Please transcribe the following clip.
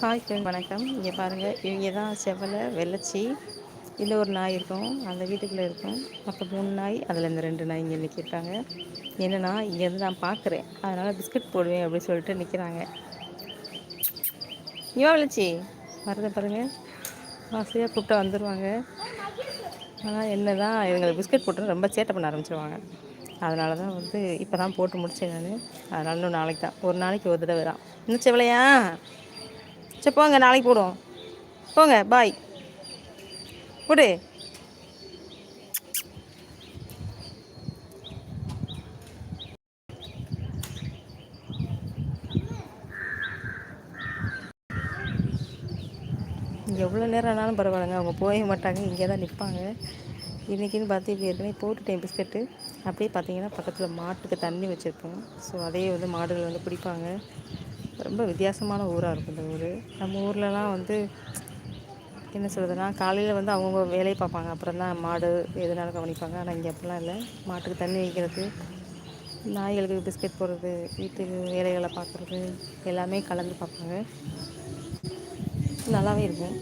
Hi friend வணக்கம். இங்கே பாருங்கள் இவங்க தான் செவலை வெள்ளச்சி இதில் ஒரு நாய் இருக்கும் அந்த வீட்டுக்குள்ளே இருக்கும். அப்போ மூணு நாய் அதில் இந்த ரெண்டு நாய் இங்கே நிற்கிருக்காங்க என்னென்னா இங்கேருந்து நான் பார்க்குறேன் அதனால் பிஸ்கட் போடுவேன் அப்படின்னு சொல்லிட்டு நிற்கிறாங்க இவன் வெள்ளச்சி வரத பாருங்கள் ஆசையாக கூப்பிட்டா வந்துடுவாங்க ஆனால் என்ன தான் இவங்களுக்கு பிஸ்கட் போட்டு ரொம்ப சேட்டை பண்ண ஆரம்பிச்சிருவாங்க. அதனால தான் வந்து இப்போ தான் போட்டு முடித்தேன் நான். அதனால இன்னும் நாளைக்கு தான் ஒரு நாளைக்கு ஒரு தடவை தான் இன்னும் செவலையா? சரி போங்க நாளைக்கு போடுவோம். போங்க பாய் விடு எவ்வளோ நேரம் ஆனாலும் பரவாயில்லைங்க. அவங்க போகவே மாட்டாங்க. இங்கே தான் நிற்பாங்க. இன்றைக்கின்னு பார்த்து இப்போ ஏற்கனவே போட்டுட்டேன் பிஸ்கட்டு. அப்படியே பார்த்தீங்கன்னா பக்கத்தில் மாட்டுக்கு தண்ணி வச்சுருப்போம். ஸோ அதையே வந்து மாடுகள் வந்து பிடிப்பாங்க. ரொம்ப வித்தியாசமான ஊராக இருக்கும் இந்த ஊர். நம்ம ஊர்லலாம் வந்து என்ன சொல்கிறதுனா காலையில் வந்து அவங்கவுங்க வேலையை பார்ப்பாங்க அப்புறம் தான் மாடு எதுனாலும் கவனிப்பாங்க. ஆனால் இங்கே அப்படிலாம் இல்லை. மாட்டுக்கு தண்ணி வைக்கிறது நாய்களுக்கு பிஸ்கட் போடுறது வீட்டுக்கு வேலைகளை பார்க்குறது எல்லாமே கலந்து பார்ப்பாங்க நல்லாவே இருக்கும்.